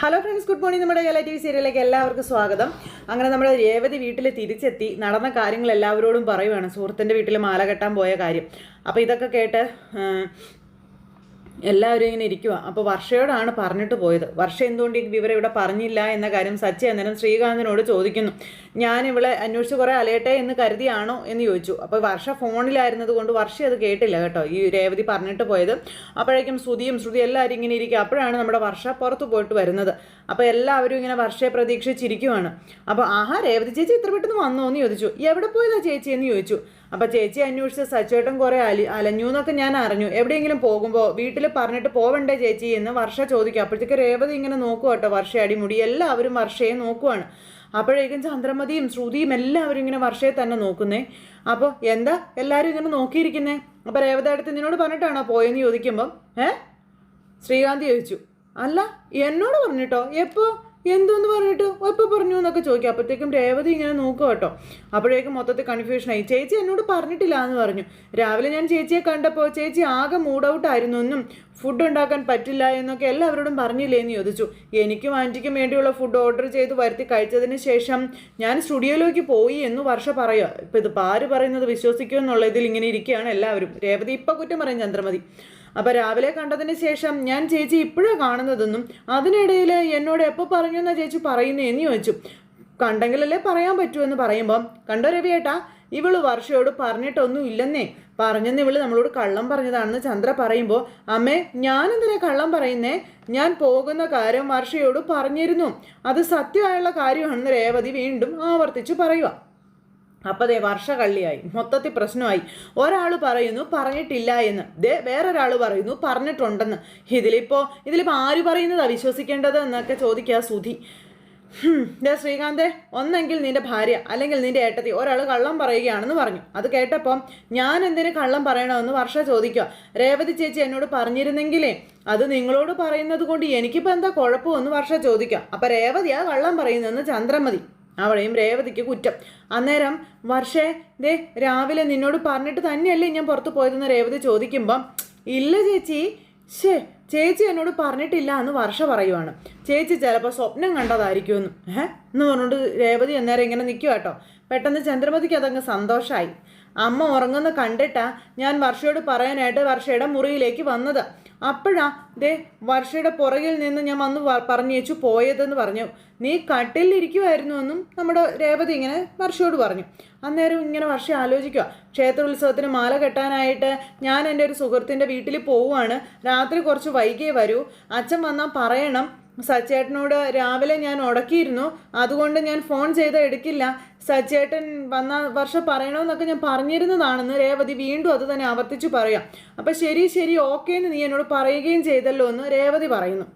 Hello friends good morning നമ്മുടെ Kerala T V സീരിയലിലേക്ക് എല്ലാവർക്കും സ്വാഗതം. അങ്ങനെ നമ്മുടെ രേവതി വീട്ടിൽ തിരിച്ചെത്തി നടന്ന കാര്യങ്ങൾ എല്ലാവരോടും പറയുവാണ് സുഹൃത്തിന്റെ വീട്ടിൽ മാല കെട്ടാൻ പോയ കാര്യം. അപ്പോൾ ഇതൊക്കെ കേട്ട് എല്ലാവരും ഇങ്ങനെ ഇരിക്കുക അപ്പോൾ വർഷയോടാണ് പറഞ്ഞിട്ട് പോയത്. വർഷ എന്തുകൊണ്ട് ഈ വിവരം ഇവിടെ പറഞ്ഞില്ല എന്ന കാര്യം സച്ചി അന്നേരം ശ്രീകാന്തിനോട് ചോദിക്കുന്നു. ഞാൻ ഇവളെ അന്വേഷിച്ച് കുറേ അലയട്ടെ എന്ന് കരുതിയാണോ? എന്ന് ചോദിച്ചു. അപ്പോൾ വർഷ ഫോണിലായിരുന്നത് കൊണ്ട് വർഷ അത് കേട്ടില്ല കേട്ടോ ഈ രേവതി പറഞ്ഞിട്ട് പോയത്. അപ്പോഴേക്കും ശ്രുതിയും ശ്രുതി എല്ലാവരും ഇങ്ങനെ ഇരിക്കുക അപ്പോഴാണ് നമ്മുടെ വർഷ പുറത്ത് പോയിട്ട് വരുന്നത്. അപ്പോൾ എല്ലാവരും ഇങ്ങനെ വർഷയെ പ്രതീക്ഷിച്ചിരിക്കുവാണ്. അപ്പോൾ ആഹാ രേവതി ചേച്ചി ഇത്ര പെട്ടെന്ന് വന്നോ? എന്ന് ചോദിച്ചു. എവിടെ പോയതാ ചേച്ചി? എന്ന് ചോദിച്ചു. അപ്പോൾ ചേച്ചി അന്വേഷിച്ച് സച്ചേട്ടൻ കുറേ അലി അലഞ്ഞു എന്നൊക്കെ ഞാൻ അറിഞ്ഞു. എവിടെയെങ്കിലും പോകുമ്പോൾ വീട്ടിൽ പറഞ്ഞിട്ട് പോവണ്ടേ ചേച്ചി എന്ന് വർഷ ചോദിക്കും. അപ്പോഴത്തേക്ക് രേവതി ഇങ്ങനെ നോക്കുക കേട്ടോ വർഷ അടിമുടി. എല്ലാവരും വർഷയെ നോക്കുവാണ്. അപ്പോഴേക്കും ചന്ദ്രമതിയും ശ്രുതിയും എല്ലാവരും ഇങ്ങനെ വർഷയെ തന്നെ നോക്കുന്നേ. അപ്പോൾ എന്താ എല്ലാവരും ഇങ്ങനെ നോക്കിയിരിക്കുന്നേ? അപ്പോൾ രേവത അടുത്ത് നിന്നോട് പറഞ്ഞിട്ടാണോ പോയെന്ന് ചോദിക്കുമ്പം ഏ? ശ്രീകാന്ത് ചോദിച്ചു. അല്ല എന്നോട് പറഞ്ഞിട്ടോ? എപ്പോ? എന്തോന്ന് പറഞ്ഞിട്ട്? എപ്പോൾ പറഞ്ഞു എന്നൊക്കെ ചോദിക്കും. അപ്പോഴത്തേക്കും രേവതി ഇങ്ങനെ നോക്കുക കേട്ടോ. അപ്പോഴേക്കും മൊത്തത്തിൽ കൺഫ്യൂഷനായി ചേച്ചി എന്നോട് പറഞ്ഞിട്ടില്ല എന്ന് പറഞ്ഞു. രാവിലെ ഞാൻ ചേച്ചിയെ കണ്ടപ്പോൾ ചേച്ചി ആകെ മൂഡ് ഔട്ട് ആയിരുന്നു. എന്നും ഫുഡ് ഉണ്ടാക്കാൻ പറ്റില്ല എന്നൊക്കെ എല്ലാവരോടും പറഞ്ഞില്ലേ എന്ന് ചോദിച്ചു. എനിക്കും ആന്റിക്കും വേണ്ടിയുള്ള ഫുഡ് ഓർഡർ ചെയ്ത് വരുത്തി കഴിച്ചതിന് ശേഷം ഞാൻ സ്റ്റുഡിയോയിലേക്ക് പോയി എന്ന് വർഷ പറയുക. ഇപ്പം ഇത് ആര് പറയുന്നത് വിശ്വസിക്കുമെന്നുള്ള ഇതിൽ ഇങ്ങനെ ഇരിക്കുകയാണ് എല്ലാവരും. രേവതി ഇപ്പം കുറ്റം പറയും ചന്ദ്രമതി. അപ്പോൾ രാവിലെ കണ്ടതിന് ശേഷം ഞാൻ ചേച്ചി ഇപ്പോഴാണ് കാണുന്നതെന്നും അതിനിടയിൽ എന്നോട് എപ്പോൾ പറഞ്ഞു എന്നാ ചേച്ചി പറയുന്നതെന്ന് ചോദിച്ചു. കണ്ടെങ്കിലല്ലേ പറയാൻ പറ്റുമെന്ന് പറയുമ്പം കണ്ടോ രവിയേട്ടാ ഇവൾ വർഷയോട് പറഞ്ഞിട്ടൊന്നും ഇല്ലെന്നേ. പറഞ്ഞെന്ന് ഇവൾ നമ്മളോട് കള്ളം പറഞ്ഞതാണെന്ന് ചന്ദ്ര പറയുമ്പോൾ അമ്മേ ഞാനെന്തിനാ കള്ളം പറയുന്നേ? ഞാൻ പോകുന്ന കാര്യം വർഷയോട് പറഞ്ഞിരുന്നു. അത് സത്യമായുള്ള കാര്യമാണെന്ന് രേവതി വീണ്ടും ആവർത്തിച്ചു പറയുക അപ്പോൾ ദേ വർഷ കള്ളിയായി മൊത്തത്തിൽ പ്രശ്നമായി. ഒരാൾ പറയുന്നു പറഞ്ഞിട്ടില്ല എന്ന്. ദേ വേറൊരാൾ പറയുന്നു പറഞ്ഞിട്ടുണ്ടെന്ന്. ഇതിലിപ്പോൾ ഇതിലിപ്പോൾ ആര് പറയുന്നതാണ് വിശ്വസിക്കേണ്ടത് എന്നൊക്കെ ചോദിക്കുക സുധി. ദേ ശ്രീകാന്തേ ഒന്നെങ്കിൽ നിന്റെ ഭാര്യ അല്ലെങ്കിൽ നിന്റെ ഏട്ടത്തി ഒരാൾ കള്ളം പറയുകയാണെന്ന് പറഞ്ഞു. അത് കേട്ടപ്പം ഞാൻ എന്തിനു കള്ളം പറയണമെന്ന് വർഷ ചോദിക്കുക രേവതി ചേച്ചി എന്നോട് പറഞ്ഞിരുന്നെങ്കിലേ അത് നിങ്ങളോട് പറയുന്നത് കൊണ്ട് എനിക്കിപ്പോൾ എന്താ കുഴപ്പമെന്ന് വർഷ ചോദിക്കുക അപ്പം രേവതിയാ കള്ളം പറയുന്നതെന്ന് ചന്ദ്രമതി. അവിടെയും രേവതിക്ക് കുറ്റം. അന്നേരം വർഷേ ദേ രാവിലെ നിന്നോട് പറഞ്ഞിട്ട് തന്നെയല്ലേ ഞാൻ പുറത്ത് പോയതെന്ന് രേവതി ചോദിക്കുമ്പം ഇല്ല ചേച്ചി ഷേ ചേച്ചി എന്നോട് പറഞ്ഞിട്ടില്ല എന്ന് വർഷ പറയുവാണ്. ചേച്ചി ചിലപ്പോൾ സ്വപ്നം കണ്ടതായിരിക്കുമെന്ന്. ഏഹ്? എന്ന് പറഞ്ഞുകൊണ്ട് രേവതി അന്നേരം ഇങ്ങനെ നിൽക്കുക കേട്ടോ. പെട്ടെന്ന് ചന്ദ്രമതിക്ക് അതങ്ങ് സന്തോഷമായി അമ്മ ഉറങ്ങുന്ന കണ്ടിട്ടാ ഞാൻ വർഷയോട് പറയാനായിട്ട് വർഷയുടെ മുറിയിലേക്ക് വന്നത്. അപ്പോഴാ ദേ വർഷയുടെ പുറകിൽ നിന്ന് ഞാൻ വന്ന് പറഞ്ഞു പറഞ്ഞേച്ചു പോയതെന്ന് പറഞ്ഞു. നീ കട്ടിലിരിക്കുമായിരുന്നു എന്നും നമ്മുടെ രേവതി ഇങ്ങനെ വർഷയോട് പറഞ്ഞു. അന്നേരം ഇങ്ങനെ വർഷം ആലോചിക്കുക ക്ഷേത്രോത്സവത്തിന് മാല കെട്ടാനായിട്ട് ഞാൻ എന്റെ ഒരു സുഹൃത്തിന്റെ വീട്ടിൽ പോവുകയാണ്. രാത്രി കുറച്ച് വൈകിയേ വരൂ. അച്ഛൻ വന്നാൽ പറയണം. സച്ചേട്ടനോട് രാവിലെ ഞാൻ ഉടക്കിയിരുന്നു. അതുകൊണ്ട് ഞാൻ ഫോൺ ചെയ്ത് എടുക്കില്ല. സച്ചേട്ടൻ വന്ന വർഷം പറയണമെന്നൊക്കെ ഞാൻ പറഞ്ഞിരുന്നതാണെന്ന് രേവതി വീണ്ടും അത് തന്നെ ആവർത്തിച്ചു പറയാം. അപ്പം ശരി ശരി ഓക്കേ എന്ന് നീ എന്നോട് പറയുകയും ചെയ്തല്ലോ എന്ന് രേവതി പറയുന്നു.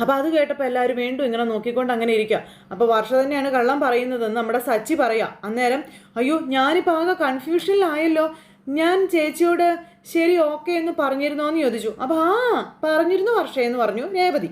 അപ്പോൾ അത് കേട്ടപ്പോൾ എല്ലാവരും വീണ്ടും ഇങ്ങനെ നോക്കിക്കൊണ്ട് അങ്ങനെ ഇരിക്കുക അപ്പോൾ വർഷ തന്നെയാണ് കള്ളം പറയുന്നതെന്ന് നമ്മുടെ സച്ചി പറയാം. അന്നേരം അയ്യോ ഞാനിപ്പോൾ ആകെ കൺഫ്യൂഷനിലായല്ലോ ഞാൻ ചേച്ചിയോട് ശരി ഓക്കെ എന്ന് പറഞ്ഞിരുന്നോ എന്ന് ചോദിച്ചു. അപ്പോൾ ആ പറഞ്ഞിരുന്നു വർഷ എന്ന് പറഞ്ഞു രേവതി.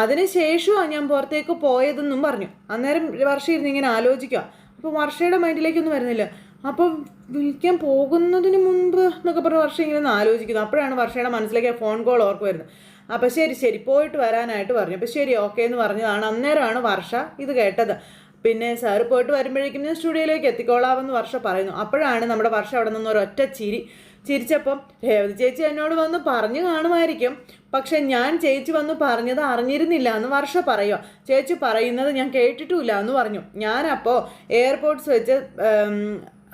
അതിന് ശേഷമാണ് ഞാൻ പുറത്തേക്ക് പോയതെന്നും പറഞ്ഞു. അന്നേരം വർഷ ഇരുന്ന് ഇങ്ങനെ ആലോചിക്കുക അപ്പോൾ വർഷയുടെ മൈൻഡിലേക്കൊന്നും വരുന്നില്ല. അപ്പം വിളിക്കാൻ പോകുന്നതിന് മുമ്പ് എന്നൊക്കെ പറഞ്ഞ് വർഷം ഇങ്ങനെ ആലോചിക്കുന്നു. അപ്പോഴാണ് വർഷയുടെ മനസ്സിലേക്ക് ഫോൺ കോൾ ഓർക്ക് വരുന്നത്. അപ്പോൾ ശരി ശരി പോയിട്ട് വരാനായിട്ട് പറഞ്ഞു. അപ്പോൾ ശരി ഓക്കെ എന്ന് പറഞ്ഞതാണ്. അന്നേരമാണ് വർഷ ഇത് കേട്ടത്. പിന്നെ സാറ് പോയിട്ട് വരുമ്പോഴേക്കും ഞാൻ സ്റ്റുഡിയോയിലേക്ക് എത്തിക്കോളാമെന്ന് വർഷ പറയുന്നു. അപ്പോഴാണ് നമ്മുടെ വർഷ അവിടെ നിന്ന് ഒരൊറ്റ ചിരി ചിരിച്ചപ്പം രേവതി ചേച്ചി എന്നോട് വന്ന് പറഞ്ഞു കാണുമായിരിക്കും. പക്ഷെ ഞാൻ ചേച്ചി വന്ന് പറഞ്ഞത് അറിഞ്ഞിരുന്നില്ല എന്ന് വർഷ പറയുക ചേച്ചി പറയുന്നത് ഞാൻ കേട്ടിട്ടുമില്ല എന്ന് പറഞ്ഞു. ഞാനപ്പോൾ എയർപോർട്ട്സ് വെച്ച്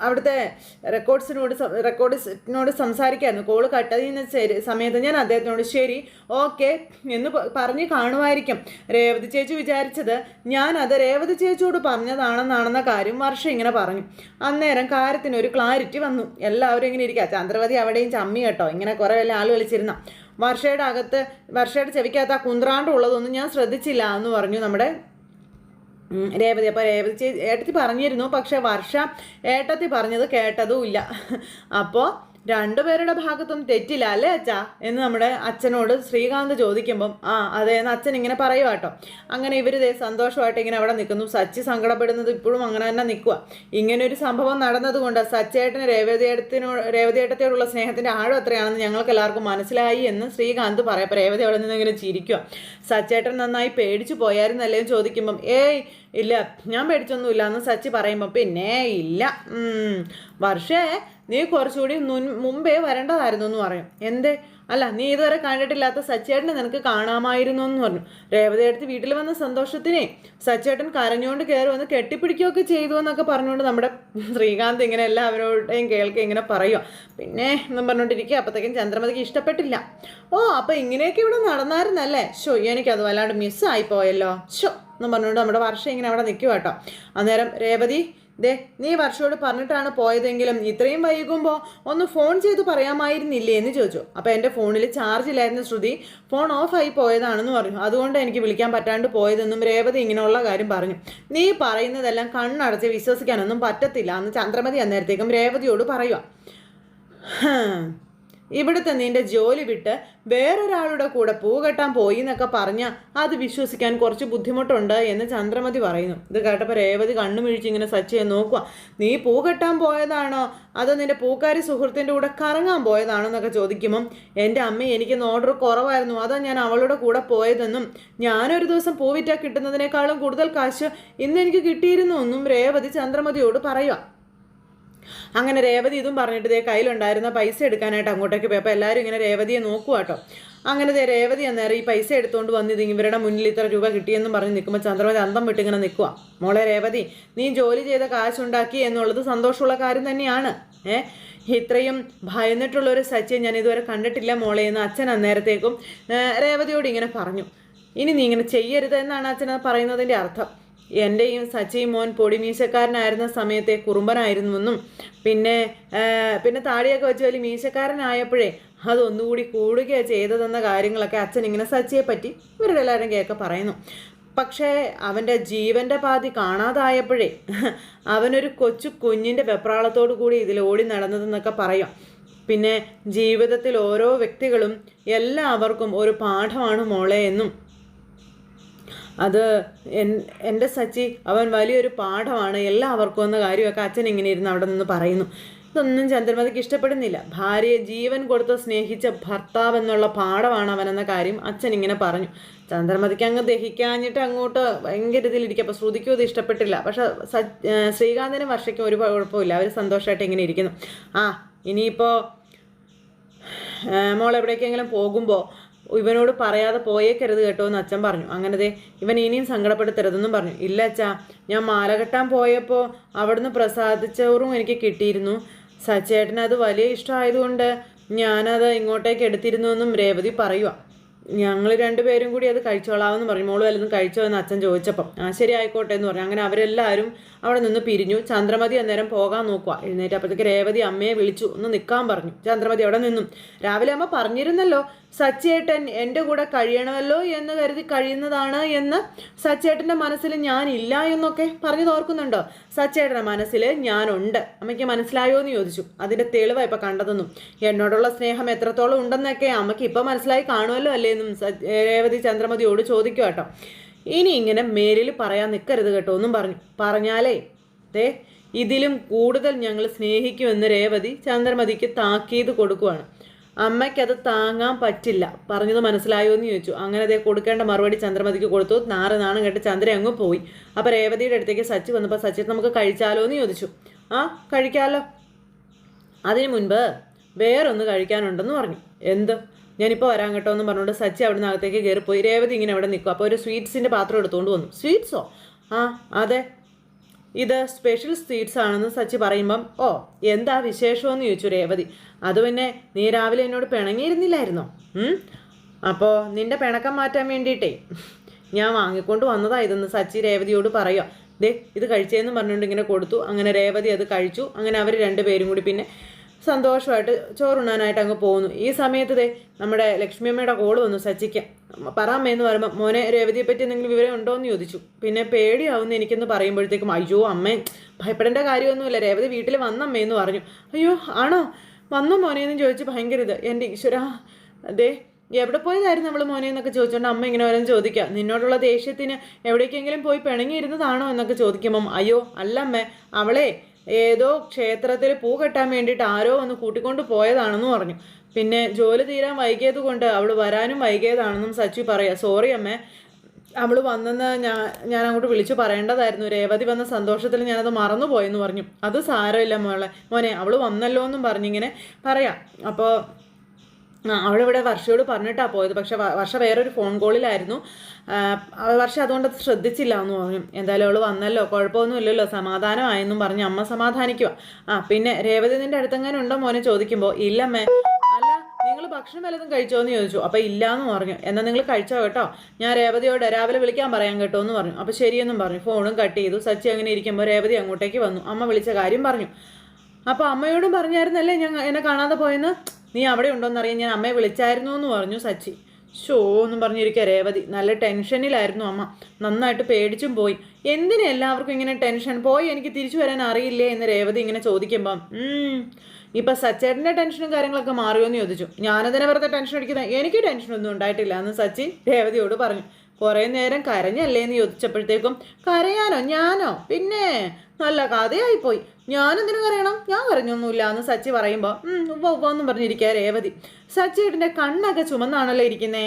അവിടുത്തെ റെക്കോർഡ്സിനോട് റെക്കോർഡ്സിനോട് സംസാരിക്കായിരുന്നു. കോൾ കട്ട് ചെയ്യുന്ന സമയത്ത് ഞാൻ അദ്ദേഹത്തിനോട് ശരി ഓക്കെ എന്ന് പറഞ്ഞ് കാണുമായിരിക്കും. രേവതി ചേച്ചി വിചാരിച്ചത് ഞാൻ അത് രേവതി ചേച്ചിയോട് പറഞ്ഞതാണെന്നാണെന്ന കാര്യം വർഷം ഇങ്ങനെ പറഞ്ഞു. അന്നേരം കാര്യത്തിന് ഒരു ക്ലാരിറ്റി വന്നു. എല്ലാവരും ഇങ്ങനെ ഇരിക്കുക ചന്ദ്രവതി അവിടെയും ചമ്മി കേട്ടോ. ഇങ്ങനെ കുറേ വല്ല ആൾ കളിച്ചിരുന്ന വർഷയുടെ അകത്ത് വർഷയുടെ ചെവിക്കകത്ത് ആ കുന്ത്രാണ്ട് ഉള്ളതൊന്നും ഞാൻ ശ്രദ്ധിച്ചില്ല എന്ന് പറഞ്ഞു നമ്മുടെ രേവതി. അപ്പോൾ രേവതി ചേച്ചി ഏട്ടത്തി പറഞ്ഞിരുന്നു പക്ഷേ വർഷ ഏട്ടത്തി പറഞ്ഞത് കേട്ടതും ഇല്ല. അപ്പോൾ രണ്ടുപേരുടെ ഭാഗത്തും തെറ്റില്ല അല്ലേ അച്ഛാ? എന്ന് നമ്മുടെ അച്ഛനോട് ശ്രീകാന്ത് ചോദിക്കുമ്പം ആ അതെ എന്ന് അച്ഛൻ ഇങ്ങനെ പറയുക കേട്ടോ. അങ്ങനെ ഇവർ ഇതേ സന്തോഷമായിട്ട് ഇങ്ങനെ അവിടെ നിൽക്കുന്നു. സച്ചി സങ്കടപ്പെടുന്നത് ഇപ്പോഴും അങ്ങനെ തന്നെ നിൽക്കുക ഇങ്ങനെ ഒരു സംഭവം നടന്നതുകൊണ്ട് സച്ചേട്ടന് രേവതിയേട്ടത്തിനോട് രേവതിയേട്ടത്തോടുള്ള സ്നേഹത്തിന്റെ ആഴം എത്രയാണെന്ന് ഞങ്ങൾക്ക് എല്ലാവർക്കും മനസ്സിലായി എന്ന് ശ്രീകാന്ത് പറയാം. പറയപ്പോൾ രേവതി അവിടെ നിന്ന് ഇങ്ങനെ ചിരിക്കുക സച്ചേട്ടൻ നന്നായി പേടിച്ചു പോയായിരുന്നല്ലേ എന്ന് ചോദിക്കുമ്പം ഏയ് ഇല്ല ഞാൻ പേടിച്ചൊന്നുമില്ല എന്ന് സച്ചി പറയുമ്പോൾ പിന്നെ ഇല്ല. വർഷേ നീ കുറച്ചുകൂടി മുൻ- മുമ്പേ വരേണ്ടതായിരുന്നു എന്ന് പറയും. എന്തേ? അല്ല നീ ഇതുവരെ കണ്ടിട്ടില്ലാത്ത സച്ചേട്ടനെ നിനക്ക് കാണാമായിരുന്നു എന്ന് പറഞ്ഞു. രേവതി എടുത്ത് വീട്ടിൽ വന്ന സന്തോഷത്തിനെ സച്ചേട്ടൻ കരഞ്ഞുകൊണ്ട് കയറി വന്ന് കെട്ടിപ്പിടിക്കുകയൊക്കെ ചെയ്തു എന്നൊക്കെ പറഞ്ഞുകൊണ്ട് നമ്മുടെ ശ്രീകാന്ത് ഇങ്ങനെ എല്ലാവരോടെയും കേൾക്കുക ഇങ്ങനെ പറയുക പിന്നെ എന്നും പറഞ്ഞുകൊണ്ടിരിക്കുക അപ്പോഴത്തേക്കും ചന്ദ്രമതിക്ക് ഇഷ്ടപ്പെട്ടില്ല. ഓ അപ്പോൾ ഇങ്ങനെയൊക്കെ ഇവിടെ നടന്നായിരുന്നല്ലേ? ഷോ എനിക്കത് വല്ലാണ്ട് മിസ്സായി പോയല്ലോ. ഷോ എന്നും പറഞ്ഞുകൊണ്ട് നമ്മുടെ വർഷം ഇങ്ങനെ അവിടെ നിൽക്കുക കേട്ടോ അന്നേരം രേവതി ദേ നീ വർഷയോട് പറഞ്ഞിട്ടാണ് പോയതെങ്കിലും ഇത്രയും വൈകുമ്പോൾ ഒന്ന് ഫോൺ ചെയ്ത് പറയാമായിരുന്നില്ലേ എന്ന് ചോദിച്ചു. അപ്പോൾ എന്റെ ഫോണിൽ ചാർജ് ഇല്ലായിരുന്ന ശ്രുതി. ഫോൺ ഓഫായി പോയതാണെന്ന് പറഞ്ഞു. അതുകൊണ്ട് എനിക്ക് വിളിക്കാൻ പറ്റാണ്ട് പോയതെന്നും രേവതി ഇങ്ങനെയുള്ള കാര്യം പറഞ്ഞു. നീ പറയുന്നതെല്ലാം കണ്ണടച്ച് വിശ്വസിക്കാനൊന്നും പറ്റത്തില്ല എന്ന് ചന്ദ്രമതി അന്നേരത്തേക്കും രേവതിയോട് പറയുക. ഇവിടുത്തെ നിന്റെ ജോലി വിട്ട് വേറൊരാളുടെ കൂടെ പൂ കെട്ടാൻ പോയി എന്നൊക്കെ പറഞ്ഞാൽ അത് വിശ്വസിക്കാൻ കുറച്ച് ബുദ്ധിമുട്ടുണ്ട് എന്ന് ചന്ദ്രമതി പറയുന്നു. ഇത് കേട്ടപ്പോൾ രേവതി കണ്ണു മിഴിച്ച് ഇങ്ങനെ സച്ചയെ നോക്കുക നീ പൂ കെട്ടാൻ പോയതാണോ? അതോ നിന്റെ പൂക്കാരി സുഹൃത്തിന്റെ കൂടെ കറങ്ങാൻ പോയതാണോ എന്നൊക്കെ ചോദിക്കുമ്പം എന്റെ അമ്മ എനിക്ക് ഓർഡർ കുറവായിരുന്നു. അതാ ഞാൻ അവളുടെ കൂടെ പോയതെന്നും ഞാനൊരു ദിവസം പൂവിറ്റാ കിട്ടുന്നതിനേക്കാളും കൂടുതൽ കാശ് ഇന്ന് എനിക്ക് കിട്ടിയിരുന്നു എന്നും രേവതി ചന്ദ്രമതിയോട് പറയുക അങ്ങനെ രേവതി ഇതും പറഞ്ഞിട്ട് ദേ കയ്യിലുണ്ടായിരുന്ന പൈസ എടുക്കാനായിട്ട് അങ്ങോട്ടേക്ക് പോയി. അപ്പോൾ എല്ലാവരും ഇങ്ങനെ രേവതിയെ നോക്കുക കേട്ടോ അങ്ങനെ ദേ രേവതി അന്നേരം ഈ പൈസ എടുത്തുകൊണ്ട് വന്ന് ഇത് ഇവരുടെ മുന്നിൽ ഇത്ര രൂപ കിട്ടിയെന്നും പറഞ്ഞ് നിൽക്കുമ്പോൾ ചന്ദ്രമതി അന്തം വിട്ടിങ്ങനെ നിൽക്കുക മോളെ രേവതി നീ ജോലി ചെയ്ത കാശുണ്ടാക്കി എന്നുള്ളത് സന്തോഷമുള്ള കാര്യം തന്നെയാണ്. ഏ? ഇത്രയും ഭയന്നിട്ടുള്ള ഒരു സച്ചിയെ ഞാൻ ഇതുവരെ കണ്ടിട്ടില്ല മോളെ എന്ന് അച്ഛൻ അന്നേരത്തേക്കും രേവതിയോട് ഇങ്ങനെ പറഞ്ഞു. ഇനി നീ ഇങ്ങനെ ചെയ്യരുത് എന്നാണ് അച്ഛൻ പറയുന്നതിന്റെ അർത്ഥം. എന്റെയും സച്ചി മോൻ പൊടിമീശക്കാരനായിരുന്ന സമയത്തെ കുറുമ്പനായിരുന്നുവെന്നും പിന്നെ പിന്നെ താടിയൊക്കെ വെച്ച് വലിയ മീശക്കാരനായപ്പോഴേ അതൊന്നുകൂടി കൂടുകയാണ് ചെയ്തതെന്ന കാര്യങ്ങളൊക്കെ അച്ഛൻ ഇങ്ങനെ സച്ചിയെ പറ്റി ഇവരുടെ എല്ലാവരും കേൾക്കെ പറയുന്നു. പക്ഷേ അവന്റെ ജീവന്റെ പാതി കാണാതായപ്പോഴേ അവനൊരു കൊച്ചു കുഞ്ഞിന്റെ വെപ്രാളത്തോടു കൂടി ഇതിൽ ഓടി നടന്നതെന്നൊക്കെ പറയാം. പിന്നെ ജീവിതത്തിൽ ഓരോ വ്യക്തികളും എല്ലാവർക്കും ഒരു പാഠമാണ് മോളെ എന്നും അത് എൻ- എന്റെ സച്ചി അവൻ വലിയൊരു പാഠമാണ് എല്ലാവർക്കും എന്ന കാര്യമൊക്കെ അച്ഛൻ ഇങ്ങനെ ഇരുന്ന് അവിടെ നിന്ന് പറയുന്നു. ഇതൊന്നും ചന്ദ്രമതിക്ക് ഇഷ്ടപ്പെടുന്നില്ല. ഭാര്യയെ ജീവൻ കൊടുത്ത് സ്നേഹിച്ച ഭർത്താവ് എന്നുള്ള പാഠമാണ് അവനെന്ന കാര്യം അച്ഛൻ ഇങ്ങനെ പറഞ്ഞു. ചന്ദ്രമതിക്ക് അങ്ങ് ദഹിക്കാഞ്ഞിട്ട് അങ്ങോട്ട് ഭയങ്കര ഇതിലിരിക്കും. അപ്പോൾ ശ്രുതിക്കും ഇത് ഇഷ്ടപ്പെട്ടില്ല. പക്ഷെ ശ്രീകാന്തിനും വർഷയ്ക്കും ഒരു കുഴപ്പമില്ല. അവർ സന്തോഷമായിട്ട് ഇങ്ങനെ ഇരിക്കുന്നു. ആ ഇനിയിപ്പോൾ മോൾ എവിടേക്കെങ്കിലും പോകുമ്പോൾ ഇവനോട് പറയാതെ പോയേക്കരുത് കേട്ടോ എന്ന് അച്ഛൻ പറഞ്ഞു. അങ്ങനെ ദേ ഇവൻ ഇനിയും സങ്കടപ്പെടുത്തരുതെന്നും പറഞ്ഞു. ഇല്ല അച്ഛാ ഞാൻ മാല കെട്ടാൻ പോയപ്പോൾ അവിടുന്ന് പ്രസാദിച്ചോറും എനിക്ക് കിട്ടിയിരുന്നു. സച്ചേട്ടന് അത് വലിയ ഇഷ്ടമായതുകൊണ്ട് ഞാനത് ഇങ്ങോട്ടേക്ക് എടുത്തിരുന്നു എന്നും രേവതി പറയുക ഞങ്ങൾ രണ്ടുപേരും കൂടി അത് കഴിച്ചോളാമെന്ന് പറഞ്ഞു. മോൾ വല്ലതും കഴിച്ചോ എന്ന് അച്ഛൻ ചോദിച്ചപ്പം ആ ശരി ആയിക്കോട്ടെ എന്ന് പറഞ്ഞു. അങ്ങനെ അവരെല്ലാവരും അവിടെ നിന്ന് പിരിഞ്ഞു. ചന്ദ്രമതി അന്നേരം പോകാൻ നോക്കുക എഴുന്നേറ്റ് അപ്പോഴത്തേക്ക് രേവതി അമ്മയെ വിളിച്ചു. ഒന്ന് നിൽക്കാൻ പറഞ്ഞു. ചന്ദ്രമതി അവിടെ നിന്നും. രാവിലെ അമ്മ പറഞ്ഞിരുന്നല്ലോ സച്ചേട്ടൻ എന്റെ കൂടെ കഴിയണമല്ലോ എന്ന് കരുതി കഴിയുന്നതാണ് എന്ന് സച്ചേട്ടന്റെ മനസ്സിൽ ഞാൻ ഇല്ല എന്നൊക്കെ പറഞ്ഞു തോർക്കുന്നുണ്ടോ സച്ചേട്ടന്റെ മനസ്സിൽ ഞാനുണ്ട്. അമ്മയ്ക്ക് മനസ്സിലായോ എന്ന് ചോദിച്ചു. അതിന്റെ തെളിവാണ് ഇപ്പം കണ്ടതെന്നും. എന്നോടുള്ള സ്നേഹം എത്രത്തോളം ഉണ്ടെന്നൊക്കെ അമ്മയ്ക്ക് ഇപ്പം മനസ്സിലായി കാണുമല്ലോ അല്ലേ എന്നും രേവതി ചന്ദ്രമതിയോട് ചോദിക്കുക കേട്ടോ. ഇനി ഇങ്ങനെ മേലിൽ പറയാൻ നിൽക്കരുത് കേട്ടോ ഒന്നും പറഞ്ഞു. പറഞ്ഞാലേ ദേ ഇതിലും കൂടുതൽ ഞങ്ങൾ സ്നേഹിക്കുമെന്ന് രേവതി ചന്ദ്രമതിക്ക് താക്കീത് കൊടുക്കുവാണ്. അമ്മയ്ക്കത് താങ്ങാൻ പറ്റില്ല. പറഞ്ഞത് മനസ്സിലായോ എന്ന് ചോദിച്ചു. അങ്ങനെ അതേ കൊടുക്കേണ്ട മറുപടി ചന്ദ്രമതിക്ക് കൊടുത്തു. നാറ് നാണം കേട്ട് ചന്ദ്ര അങ്ങ് പോയി. അപ്പോൾ രേവതിയുടെ അടുത്തേക്ക് സച്ചി വന്നപ്പോൾ സച്ചി നമുക്ക് കഴിച്ചാലോ എന്ന് ചോദിച്ചു. ആ കഴിക്കാമല്ലോ അതിനു മുൻപ് വേറൊന്ന് കഴിക്കാനുണ്ടെന്ന് പറഞ്ഞു. എന്ത്? ഞാനിപ്പോൾ വരാൻ കേട്ടോ എന്ന് പറഞ്ഞുകൊണ്ട് സച്ചി അവിടെ നിന്ന് അകത്തേക്ക് കയറിപ്പോയി. രേവതി ഇങ്ങനെ അവിടെ നിൽക്കും. അപ്പോൾ ഒരു സ്വീറ്റ്സിന്റെ പാത്രം എടുത്തുകൊണ്ട് വന്നു. സ്വീറ്റ്സോ? ആ അതെ. ഇത് സ്പെഷ്യൽ സ്വീറ്റ്സ് ആണെന്ന് സച്ചി പറയുമ്പം ഓ എന്താ വിശേഷമെന്ന് ചോദിച്ചു രേവതി. അത് പിന്നെ നീ രാവിലെ എന്നോട് പിണങ്ങിയിരുന്നില്ലായിരുന്നോ? അപ്പോൾ നിന്റെ പിണക്കം മാറ്റാൻ വേണ്ടിയിട്ടേ. ഞാൻ വാങ്ങിക്കൊണ്ട് വന്നതാ ഇതെന്ന് സച്ചി രേവതിയോട് പറയുക ദേ ഇത് കഴിച്ചേന്ന് പറഞ്ഞുകൊണ്ട് ഇങ്ങനെ കൊടുത്തു. അങ്ങനെ രേവതി അത് കഴിച്ചു. അങ്ങനെ അവർ രണ്ടുപേരും കൂടി പിന്നെ സന്തോഷമായിട്ട് ചോറുണ്ണാനായിട്ട് അങ്ങ് പോകുന്നു. ഈ സമയത്ത് നമ്മുടെ ലക്ഷ്മിയമ്മയുടെ കോൾ വന്നു സച്ചിക്ക്. പറ എന്ന് പറയുമ്പോൾ മോനെ രേവതിയെ പറ്റി എന്തെങ്കിലും വിവരം ഉണ്ടോ എന്ന് ചോദിച്ചു. പിന്നെ പേടിയാവുന്ന എനിക്കെന്ന് പറയുമ്പോഴത്തേക്കും അയ്യോ അമ്മേ ഭയപ്പെടേണ്ട കാര്യമൊന്നുമില്ല. രേവതി വീട്ടിൽ വന്നമ്മയെന്ന് പറഞ്ഞു. അയ്യോ ആണോ? വന്നു മോനെ? എന്ന് ചോദിച്ച് ഭയങ്കര ഇത്. എന്റെ ഈശ്വര അതെ എവിടെ പോയതായിരുന്നു നമ്മൾ മോനെ? എന്നൊക്കെ ചോദിച്ചുകൊണ്ട് അമ്മ ഇങ്ങനെ ഓരോന്ന് ചോദിക്കുക നിന്നോടുള്ള ദേഷ്യത്തിന് എവിടേക്കെങ്കിലും പോയി പിണങ്ങിയിരുന്നതാണോ? എന്നൊക്കെ ചോദിക്കുമ്പം അയ്യോ അല്ല അമ്മ അവളെ ഏതോ ക്ഷേത്രത്തിൽ പൂ കെട്ടാൻ വേണ്ടിയിട്ട് ആരോ ഒന്ന് കൂട്ടിക്കൊണ്ട് പോയതാണെന്ന് പറഞ്ഞു പിന്നെ ജോലി തീരാൻ വൈകിയത് കൊണ്ട് അവൾ വരാനും വൈകിയതാണെന്നും സച്ചി പറയാം. സോറി അമ്മേ. അവൾ വന്നെന്ന് ഞാൻ ഞാൻ അങ്ങോട്ട് വിളിച്ചു പറയേണ്ടതായിരുന്നു. രേവതി വന്ന സന്തോഷത്തിൽ ഞാനത് മറന്നുപോയെന്ന് പറഞ്ഞു. അത് സാരമില്ല മോളെ. മോനെ അവൾ വന്നല്ലോ എന്നും പറഞ്ഞിങ്ങനെ പറയാം. അപ്പോൾ അവളിവിടെ വർഷയോട് പറഞ്ഞിട്ടാണ് പോയത്. പക്ഷെ വർഷ വേറൊരു ഫോൺ കോളിലായിരുന്നു വർഷ അതുകൊണ്ട് അത് ശ്രദ്ധിച്ചില്ല എന്ന് പറഞ്ഞു. എന്തായാലും അവൾ വന്നല്ലോ. കുഴപ്പമൊന്നും ഇല്ലല്ലോ സമാധാനമായെന്നും പറഞ്ഞ് അമ്മ സമാധാനിക്കുക ആ പിന്നെ രേവതി നിന്റെ അടുത്തെങ്ങനെ ഉണ്ടോ മോനെ ചോദിക്കുമ്പോൾ ഇല്ലമ്മേ അല്ല നിങ്ങൾ ഭക്ഷണം വല്ലതും കഴിച്ചോ എന്ന് ചോദിച്ചു. അപ്പോൾ ഇല്ലാന്ന് പറഞ്ഞു. എന്നാൽ നിങ്ങൾ കഴിച്ചോ കേട്ടോ? ഞാൻ രേവതിയോട് രാവിലെ വിളിക്കാൻ പറയാൻ കേട്ടോ എന്ന് പറഞ്ഞു. അപ്പോൾ ശരിയെന്നും പറഞ്ഞു. ഫോണും കട്ട് ചെയ്തു. സച്ചി അങ്ങനെ ഇരിക്കുമ്പോൾ രേവതി അങ്ങോട്ടേക്ക് വന്നു. അമ്മ വിളിച്ച കാര്യം പറഞ്ഞു. അപ്പോൾ അമ്മയോടും പറഞ്ഞായിരുന്നല്ലേ ഞാൻ എന്നെ കാണാതെ പോയെന്ന്? നീ അവിടെ ഉണ്ടോയെന്നറിയാൻ ഞാൻ അമ്മയെ വിളിച്ചായിരുന്നു എന്ന് പറഞ്ഞു സച്ചി. ഷോ എന്നും പറഞ്ഞിരിക്കുക രേവതി. നല്ല ടെൻഷനിലായിരുന്നു അമ്മ. നന്നായിട്ട് പേടിച്ചും പോയി. എന്തിനാ എല്ലാവർക്കും ഇങ്ങനെ ടെൻഷൻ? പോയി എനിക്ക് തിരിച്ചു വരാൻ അറിയില്ലേ എന്ന് രേവതി ഇങ്ങനെ ചോദിക്കുമ്പം "ഉം, ഇപ്പൊ സച്ചേട്ടന്റെ ടെൻഷനും കാര്യങ്ങളൊക്കെ മാറിയോ എന്ന് ചോദിച്ചു. ഞാനതിനെ വെറുതെ ടെൻഷൻ അടിക്കുന്ന എനിക്ക് ടെൻഷനൊന്നും ഉണ്ടായിട്ടില്ല എന്ന് സച്ചി രേവതിയോട് പറഞ്ഞു. കുറേ നേരം കരഞ്ഞല്ലേ എന്ന് ചോദിച്ചപ്പോഴത്തേക്കും കരയാനോ? ഞാനോ? പിന്നെ നല്ല കഥയായിപ്പോയി. ഞാനെന്തിനു കരയണം? ഞാൻ കരഞ്ഞൊന്നുമില്ല എന്ന് സച്ചി പറയുമ്പോൾ ഉവ്വ ഉവ്വ എന്നും പറഞ്ഞിരിക്കുക രേവതി. സച്ചിയുടെ കണ്ണൊക്കെ ചുമന്നാണല്ലോ ഇരിക്കുന്നേ.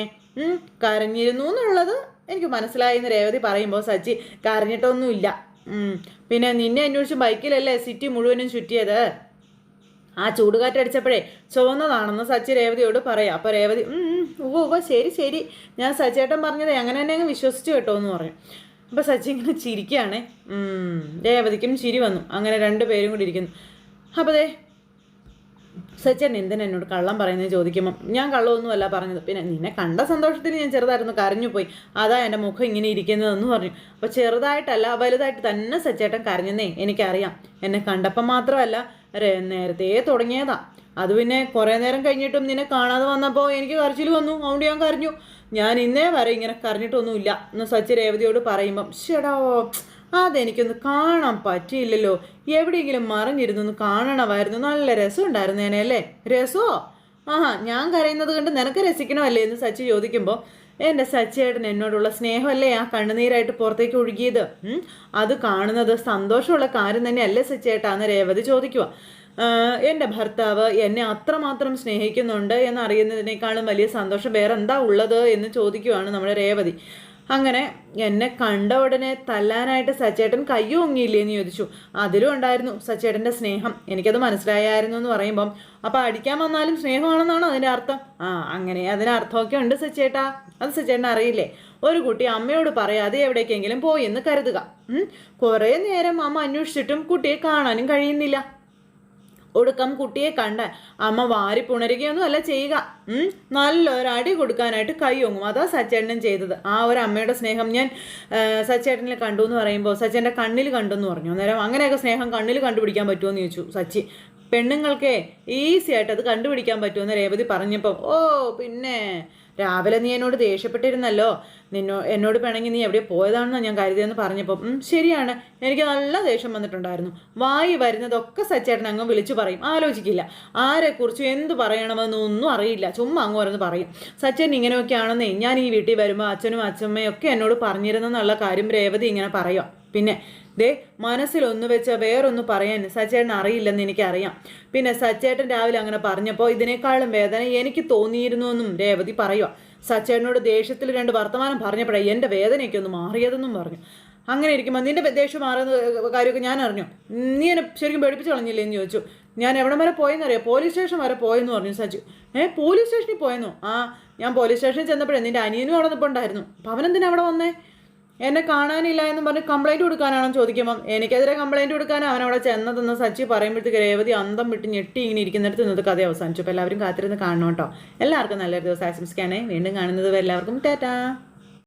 കരഞ്ഞിരുന്നു എന്നുള്ളത് എനിക്ക് മനസ്സിലായി എന്ന് രേവതി പറയുമ്പോൾ സച്ചി കരഞ്ഞിട്ടൊന്നുമില്ല. പിന്നെ നിന്നെ അന്വേഷിച്ച് ബൈക്കിലല്ലേ സിറ്റി മുഴുവനും ചുറ്റിയത്? ആ ചൂടുകാറ്റടിച്ചപ്പോഴേ ചുവന്നതാണെന്ന് സച്ചി രേവതിയോട് പറയാം. അപ്പോൾ രേവതി "ഉം, ഓ ശരി ശരി. ഞാൻ സച്ചേട്ടൻ പറഞ്ഞത് അങ്ങനെ തന്നെ അങ്ങ് വിശ്വസിച്ചു കേട്ടോ എന്ന് പറഞ്ഞു. അപ്പോൾ സച്ചി ഇങ്ങനെ ചിരിക്കുകയാണേ രേവതിക്കും ചിരി വന്നു. അങ്ങനെ രണ്ട് പേരും കൂടി ഇരിക്കുന്നു. അപ്പോൾ ദേ സച്ചേട്ടൻ എന്തിനാ എന്നോട് കള്ളം പറയുന്നത് ചോദിക്കുമ്പം? ഞാൻ കള്ളമൊന്നുമല്ല പറഞ്ഞത്. പിന്നെ നിന്നെ കണ്ട സന്തോഷത്തിൽ ഞാൻ ചെറുതായിരുന്നു കരഞ്ഞു പോയി അതാ എന്റെ മുഖം ഇങ്ങനെ ഇരിക്കുന്നതെന്ന് പറഞ്ഞു. അപ്പോൾ ചെറുതായിട്ടല്ല വലുതായിട്ട് തന്നെ സച്ചേട്ടൻ കരഞ്ഞെന്നേ എനിക്കറിയാം. എന്നെ കണ്ടപ്പം മാത്രമല്ല നേരത്തെ തുടങ്ങിയതാ. അത് പിന്നെ കുറേ നേരം കഴിഞ്ഞിട്ടും നിന്നെ കാണാതെ വന്നപ്പോൾ എനിക്ക് കരച്ചിൽ വന്നു. അതുകൊണ്ട് ഞാൻ കരഞ്ഞു. ഞാൻ ഇന്നേ വരെ ഇങ്ങനെ കരഞ്ഞിട്ടൊന്നുമില്ല. എന്ന് സച്ചി രേവതിയോട് പറയുമ്പം ശടോ അതെനിക്കൊന്ന് കാണാൻ പറ്റിയില്ലല്ലോ. എവിടെയെങ്കിലും മറിഞ്ഞിരുന്നു ഒന്ന് കാണണമായിരുന്നു. നല്ല രസം ഉണ്ടായിരുന്നേനെ അല്ലേ? രസമോ ആഹാ ഞാൻ കരയുന്നത് കണ്ട് നിനക്ക് രസിക്കണമല്ലേ? എന്ന് സച്ചി ചോദിക്കുമ്പോൾ എന്റെ സച്ചിയേട്ടൻ എന്നോടുള്ള സ്നേഹമല്ലേ ആ കണ്ണുനീരായിട്ട് പുറത്തേക്ക് ഒഴുകിയത്? അത് കാണുന്നത് സന്തോഷമുള്ള കാര്യം തന്നെയല്ലേ സച്ചിയേട്ടാന്ന് രേവതി ചോദിക്കുക എന്റെ ഭർത്താവ് എന്നെ അത്രമാത്രം സ്നേഹിക്കുന്നുണ്ട് എന്നറിയുന്നതിനേക്കാളും വലിയ സന്തോഷം. വേറെ എന്താ ഉള്ളത് എന്ന് ചോദിക്കുവാണ് നമ്മുടെ രേവതി. അങ്ങനെ എന്നെ കണ്ട ഉടനെ തല്ലാനായിട്ട് സച്ചേട്ടൻ കയ്യൊങ്ങിയില്ലേ എന്ന് ചോദിച്ചു. അതിലും ഉണ്ടായിരുന്നു സച്ചേട്ടന്റെ സ്നേഹം. എനിക്കത് മനസ്സിലായായിരുന്നു എന്ന് പറയുമ്പം അപ്പോൾ അടിക്കാൻ വന്നാലും സ്നേഹമാണെന്നാണോ അതിന്റെ അർത്ഥം? ആ അങ്ങനെ അതിന് അർത്ഥമൊക്കെ ഉണ്ട് സച്ചേട്ടാ. അത് സച്ചേട്ടൻ അറിയില്ലേ. ഒരു കുട്ടി അമ്മയോട് പറയാതെ എവിടേക്കെങ്കിലും പോയി എന്ന് കരുതുക. കുറേ നേരം അമ്മ അന്വേഷിച്ചിട്ടും കുട്ടിയെ കാണാനും കഴിയുന്നില്ല. ഒടുക്കം കുട്ടിയെ കണ്ട അമ്മ വാരി പുണരുകയൊന്നും അല്ല ചെയ്യുക. നല്ലൊരു അടി കൊടുക്കാനായിട്ട് കൈയൊങ്ങും അതാ സച്ചേട്ടനും ചെയ്തത്. ആ ഒരു അമ്മയുടെ സ്നേഹം ഞാൻ സച്ചേട്ടനിൽ കണ്ടു എന്ന് പറയുമ്പോൾ സച്ചേന്റെ കണ്ണിൽ കണ്ടു എന്ന് പറഞ്ഞു. അന്നേരം അങ്ങനെയൊക്കെ സ്നേഹം കണ്ണിൽ കണ്ടുപിടിക്കാൻ പറ്റുമോ എന്ന് ചോദിച്ചു സച്ചി. പെണ്ണുങ്ങൾക്ക് ഈസി ആയിട്ട് അത് കണ്ടുപിടിക്കാൻ പറ്റുമെന്ന് രേവതി പറഞ്ഞപ്പോൾ ഓ പിന്നെ രാവിലെ നീ എന്നോട് ദേഷ്യപ്പെട്ടിരുന്നല്ലോ. നിന്നോ എന്നോട് പിണങ്ങി നീ എവിടെ പോയതാണെന്ന് ഞാൻ കരുതിയെന്ന് പറഞ്ഞപ്പോൾ ശരിയാണ്. എനിക്ക് നല്ല ദേഷ്യം വന്നിട്ടുണ്ടായിരുന്നു. വായി വരുന്നതൊക്കെ സച്ചേട്ടൻ അങ്ങ് വിളിച്ചു പറയും. ആലോചിക്കില്ല. ആരെക്കുറിച്ചും എന്ത് പറയണമെന്നൊന്നും അറിയില്ല. ചുമ്മാ അങ്ങ് ഓരോന്ന് പറയും. സച്ചേട്ടൻ ഇങ്ങനെയൊക്കെയാണെന്നേ ഞാൻ ഈ വീട്ടിൽ വരുമ്പോൾ അച്ഛനും അച്ഛമ്മയും ഒക്കെ എന്നോട് പറഞ്ഞിരുന്നെന്നുള്ള കാര്യം രേവതി ഇങ്ങനെ പറയുക പിന്നെ ദേ മനസ്സിലൊന്നു വെച്ച വേറൊന്ന് പറയാൻ സച്ചേട്ടൻ അറിയില്ലെന്ന് എനിക്കറിയാം. പിന്നെ സച്ചേട്ടൻ രാവിലെ അങ്ങനെ പറഞ്ഞപ്പോൾ ഇതിനേക്കാളും വേദന എനിക്ക് തോന്നിയിരുന്നു എന്നും രേവതി പറയുക സച്ചേട്ടനോട് ദേഷ്യത്തിൽ രണ്ട് വർത്തമാനം പറഞ്ഞപ്പോഴേ എന്റെ വേദനയൊക്കെ ഒന്ന് മാറിയതെന്നും പറഞ്ഞു. അങ്ങനെ ഇരിക്കുമ്പോൾ നിന്റെ ദേഷ്യം മാറുന്ന കാര്യമൊക്കെ ഞാൻ അറിഞ്ഞു. നീ എന്നെ ശരിക്കും പേടിപ്പിച്ച് കളഞ്ഞില്ലേ എന്ന് ചോദിച്ചു. ഞാൻ എവിടം വരെ പോയെന്നറിയാം പോലീസ് സ്റ്റേഷൻ വരെ പോയെന്ന് പറഞ്ഞു സച്ചു ഏ പോലീസ് സ്റ്റേഷനിൽ പോയെന്നോ? ആ ഞാൻ പോലീസ് സ്റ്റേഷനിൽ ചെന്നപ്പോഴേ നിന്റെ അനിയനും അവിടെ നിൽപ്പുണ്ടായിരുന്നു അപ്പം അവനെന്തിനാ അവിടെ വന്നേ? എന്നെ കാണാനില്ല എന്ന് പറഞ്ഞ് കംപ്ലൈന്റ് കൊടുക്കാനാണോ ചോദിക്കുമ്പം എനിക്കെതിരെ കംപ്ലൈന്റ് കൊടുക്കാൻ അവൻ അവിടെ ചെന്നതെന്ന് സച്ചി പറയുമ്പോഴത്തേക്ക് രേവതി അന്തം വിട്ട് ഞെട്ടി ഇങ്ങനെ ഇരിക്കുന്നിടത്ത് ഇന്നത്തെ കഥ അവസാനിച്ചു. അപ്പോൾ എല്ലാവരും കാത്തിരുന്ന് കാണണം കേട്ടോ. എല്ലാവർക്കും നല്ലൊരു ദിവസം ആശംസിക്കാനേ വീണ്ടും കാണുന്നത് എല്ലാവർക്കും ടാറ്റാ.